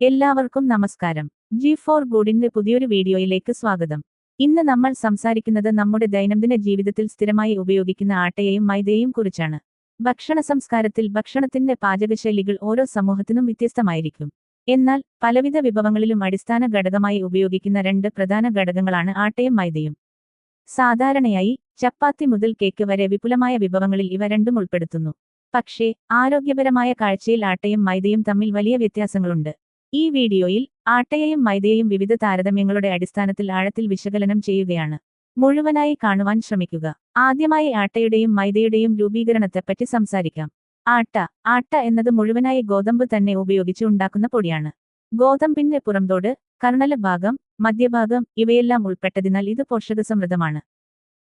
എല്ലാവർക്കും നമസ്കാരം. G four ഗുഡിന്റെ പുതിയൊരു വീഡിയോയിലേക്ക് സ്വാഗതം. ഇന്ന് നമ്മൾ സംസാരിക്കുന്നത് നമ്മുടെ ദൈനംദിന ജീവിതത്തിൽ സ്ഥിരമായി ഉപയോഗിക്കുന്ന ആട്ടയെയും മൈദയെയും കുറിച്ചാണ്. ഭക്ഷണ സംസ്കാരത്തിൽ ഭക്ഷണത്തിന്റെ പാചകശൈലികൾ ഓരോ സമൂഹത്തിനും വ്യത്യസ്തമായിരിക്കും. എന്നാൽ പലവിധ വിഭവങ്ങളിലും അടിസ്ഥാന ഘടകമായി ഉപയോഗിക്കുന്ന രണ്ട് പ്രധാന ഘടകങ്ങളാണ് ആട്ടയും മൈദയും. സാധാരണയായി ചപ്പാത്തി മുതൽ കേക്ക് വരെ വിപുലമായ വിഭവങ്ങളിൽ ഇവ രണ്ടും ഉൾപ്പെടുത്തുന്നു. പക്ഷേ ആരോഗ്യപരമായ കാഴ്ചയിൽ ആട്ടയും മൈദയും തമ്മിൽ വലിയ വ്യത്യാസങ്ങളുണ്ട്. ഈ വീഡിയോയിൽ ആട്ടയെയും മൈദയെയും വിവിധ താരതമ്യങ്ങളുടെ അടിസ്ഥാനത്തിൽ ആഴത്തിൽ വിശകലനം ചെയ്യുകയാണ്. മുഴുവനായി കാണുവാൻ ശ്രമിക്കുക. ആദ്യമായി ആട്ടയുടെയും മൈദയുടെയും രൂപീകരണത്തെപ്പറ്റി സംസാരിക്കാം. ആട്ട ആട്ട എന്നത് മുഴുവനായി ഗോതമ്പ് തന്നെ ഉപയോഗിച്ച് ഉണ്ടാക്കുന്ന പൊടിയാണ്. ഗോതമ്പിന്റെ പുറംതോട് കർണല ഭാഗം മധ്യഭാഗം ഇവയെല്ലാം ഉൾപ്പെട്ടതിനാൽ ഇത് പോഷകസമൃദ്ധമാണ്.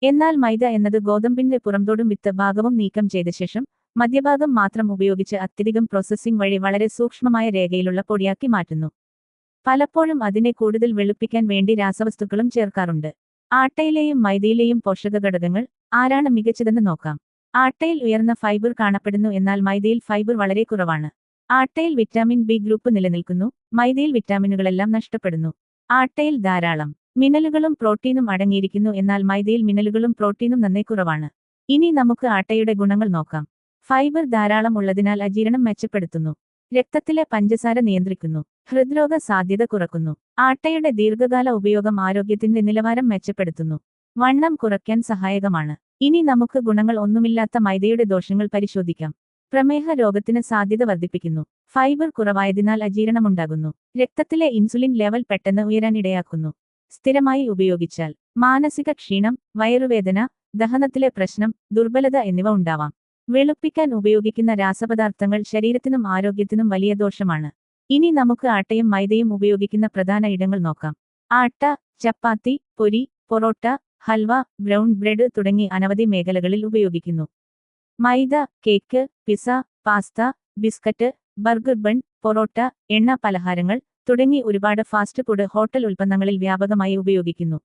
എന്നാൽ മൈദ എന്നത് ഗോതമ്പിന്റെ പുറംതോടും വിത്ത് ഭാഗവും നീക്കം ചെയ്ത ശേഷം മധ്യഭാഗം മാത്രം ഉപയോഗിച്ച് അത്യധികം പ്രോസസ്സിംഗ് വഴി വളരെ സൂക്ഷ്മമായ രേഖയിലുള്ള പൊടിയാക്കി മാറ്റുന്നു. പലപ്പോഴും അതിനെ കൂടുതൽ വെളുപ്പിക്കാൻ വേണ്ടി രാസവസ്തുക്കളും ചേർക്കാറുണ്ട്. ആട്ടയിലെയും മൈദയിലെയും പോഷക ഘടകങ്ങൾ ആരാണ് മികച്ചതെന്ന് നോക്കാം. ആട്ടയിൽ ഉയർന്ന ഫൈബർ കാണപ്പെടുന്നു എന്നാൽ മൈദയിൽ ഫൈബർ വളരെ കുറവാണ്. ആട്ടയിൽ വിറ്റാമിൻ ബി ഗ്രൂപ്പ് നിലനിൽക്കുന്നു മൈദയിൽ വിറ്റാമിനുകളെല്ലാം നഷ്ടപ്പെടുന്നു. ആട്ടയിൽ ധാരാളം മിനലുകളും പ്രോട്ടീനും അടങ്ങിയിരിക്കുന്നു എന്നാൽ മൈദയിൽ മിനലുകളും പ്രോട്ടീനും നന്നേ കുറവാണ്. ഇനി നമുക്ക് ആട്ടയുടെ ഗുണങ്ങൾ നോക്കാം. ഫൈബർ ധാരാളം ഉള്ളതിനാൽ അജീരണം മെച്ചപ്പെടുത്തുന്നു. രക്തത്തിലെ പഞ്ചസാര നിയന്ത്രിക്കുന്നു. ഹൃദ്രോഗ സാധ്യത കുറക്കുന്നു. ആട്ടയുടെ ദീർഘകാല ഉപയോഗം ആരോഗ്യത്തിന്റെ നിലവാരം മെച്ചപ്പെടുത്തുന്നു. വണ്ണം കുറയ്ക്കാൻ സഹായകമാണ്. ഇനി നമുക്ക് ഗുണങ്ങൾ ഒന്നുമില്ലാത്ത മൈദയുടെ ദോഷങ്ങൾ പരിശോധിക്കാം. പ്രമേഹ രോഗത്തിന് സാധ്യത വർദ്ധിപ്പിക്കുന്നു. ഫൈബർ കുറവായതിനാൽ അജീരണമുണ്ടാകുന്നു. രക്തത്തിലെ ഇൻസുലിൻ ലെവൽ പെട്ടെന്ന് ഉയരാൻ ഇടയാക്കുന്നു. സ്ഥിരമായി ഉപയോഗിച്ചാൽ. മാനസിക ക്ഷീണം വയറുവേദന ദഹനത്തിലെ പ്രശ്നം ദുർബലത എന്നിവ ഉണ്ടാവാം. വെളുപ്പിക്കാൻ ഉപയോഗിക്കുന്ന രാസപദാർത്ഥങ്ങൾ ശരീരത്തിനും ആരോഗ്യത്തിനും വലിയ ദോഷമാണ്. ഇനി നമുക്ക് ആട്ടയും മൈദയും ഉപയോഗിക്കുന്ന പ്രധാന ഇടങ്ങൾ നോക്കാം. ആട്ട ചപ്പാത്തി പൊരി പൊറോട്ട ഹൽവ ബ്രൗൺ ബ്രെഡ് തുടങ്ങി അനവധി മേഖലകളിൽ ഉപയോഗിക്കുന്നു. Maida cake pizza pasta biscuit burger bun parotta എണ്ണ പലഹാരങ്ങൾ തുടങ്ങി ഒരുപാട് ഫാസ്റ്റ് ഫുഡ് ഹോട്ടൽ ഉൽപ്പന്നങ്ങളിൽ വ്യാപകമായി ഉപയോഗിക്കുന്നു.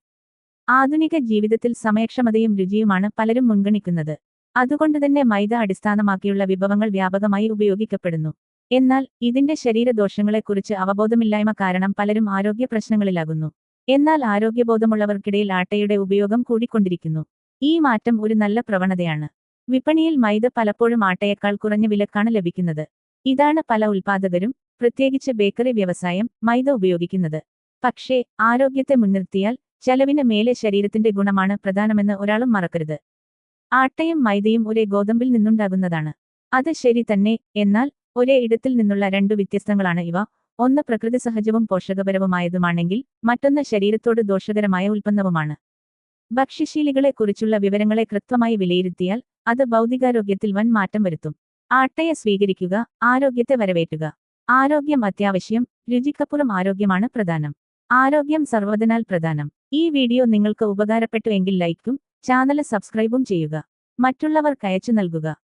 ആധുനിക ജീവിതത്തിൽ സമയക്ഷമതയും രുചിയുമാണ് പലരും മുൻഗണിക്കുന്നത്. അതുകൊണ്ടുതന്നെ മൈദ അടിസ്ഥാനമാക്കിയുള്ള വിഭവങ്ങൾ വ്യാപകമായി ഉപയോഗിക്കപ്പെടുന്നു. എന്നാൽ ഇതിന്റെ ശരീരദോഷങ്ങളെക്കുറിച്ച് അവബോധമില്ലായ്മ കാരണം പലരും ആരോഗ്യ പ്രശ്നങ്ങളിലാകുന്നു. എന്നാൽ ആരോഗ്യബോധമുള്ളവർക്കിടയിൽ ആട്ടയുടെ ഉപയോഗം കൂടിക്കൊണ്ടിരിക്കുന്നു. ഈ മാറ്റം ഒരു നല്ല പ്രവണതയാണ്. വിപണിയിൽ മൈദ പലപ്പോഴും ആട്ടയേക്കാൾ കുറഞ്ഞ വിലക്കാണ് ലഭിക്കുന്നത്. ഇതാണ് പല ഉൽപാദകരും പ്രത്യേകിച്ച് ബേക്കറി വ്യവസായം മൈദ ഉപയോഗിക്കുന്നത്. പക്ഷേ ആരോഗ്യത്തെ മുൻനിർത്തിയാൽ ചെലവിന് മേലെ ശരീരത്തിന്റെ ഗുണമാണ് പ്രധാനമെന്ന് ഒരാളും മറക്കരുത്. ആട്ടയും മൈദയും ഒരേ ഗോതമ്പിൽ നിന്നുണ്ടാകുന്നതാണ്. അത് ശരി തന്നെ എന്നാൽ ഒരേ ഇടത്തിൽ നിന്നുള്ള രണ്ടു വ്യത്യസ്തങ്ങളാണ് ഇവ. ഒന്ന് പ്രകൃതി സഹജവും പോഷകപരവുമായതുമാണെങ്കിൽ മറ്റൊന്ന് ശരീരത്തോട് ദോഷകരമായ ഉൽപ്പന്നവുമാണ്. ഭക്ഷ്യശീലികളെക്കുറിച്ചുള്ള വിവരങ്ങളെ കൃത്യമായി വിലയിരുത്തിയാൽ അത് ഭൗതികാരോഗ്യത്തിൽ വൻ മാറ്റം വരുത്തും. ആട്ടയെ സ്വീകരിക്കുക ആരോഗ്യത്തെ വരവേറ്റുക. ആരോഗ്യം അത്യാവശ്യം രുചിക്കപ്പുറം ആരോഗ്യമാണ് പ്രധാനം. ആരോഗ്യം സർവതനാൽ പ്രധാനം. ഈ വീഡിയോ നിങ്ങൾക്ക് ഉപകാരപ്പെട്ടു എങ്കിൽ ലൈക്കും ചാനൽ സബ്സ്ക്രൈബും ചെയ്യുക. മറ്റുള്ളവർ അയച്ചു നൽകുക.